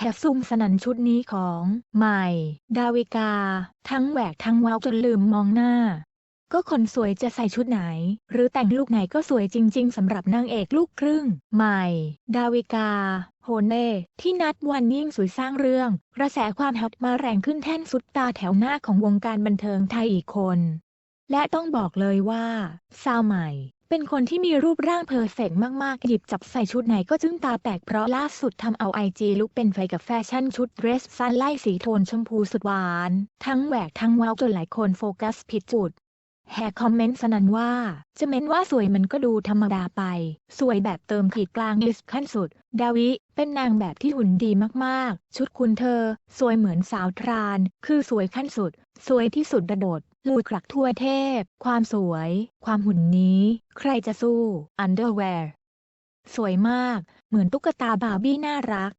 แฮซุ่มสนันชุดนี้ของใหม่ ดาวิกา ทั้งแหวกทั้งว้าวจนลืมมองหน้า ก็คนสวยจะใส่ชุดไหน หรือแต่งลูกไหนก็สวยจริง ๆสำหรับนางเอกลูกครึ่ง ใหม่ ดาวิกา โฮเน่ ที่นัดวันยิ่งสวยสร้างเรื่อง กระแสความฮอตมาแรงขึ้นแท่นสุดตาแถวหน้าของวงการบันเทิงไทยอีกคนและต้องบอกเลยว่า สาวใหม่ เป็นคนที่มีรูปร่างเพอร์เฟกต์มาก ๆ หยิบจับใส่ชุดไหนก็จึ้งตาแตกเพราะล่าสุดทำเอาไอจีลุกเป็นไฟกับแฟชั่นชุดเดรสสั้นไล่สีโทนชมพูสุดหวาน ทั้งแหวกทั้งว้าวจนหลายคนโฟกัสผิดจุด แฮคอมเมนต์สนันว่า จะเม้นว่าสวยมันก็ดูธรรมดาไป สวยแบบเติมขีดกลางลิสขั้นสุด ดาวิ เป็นนางแบบที่หุ่นดีมากๆ ชุดคุณเธอ สวยเหมือนสาวทราน คือสวยขั้นสุด สวยที่สุดระโดดลูดกลักทั่วเทพ ความสวย ความหุ่นนี้ ใครจะสู้อันเดอร์แวร์สวยมาก เหมือนตุ๊กตาบาร์บี้น่ารัก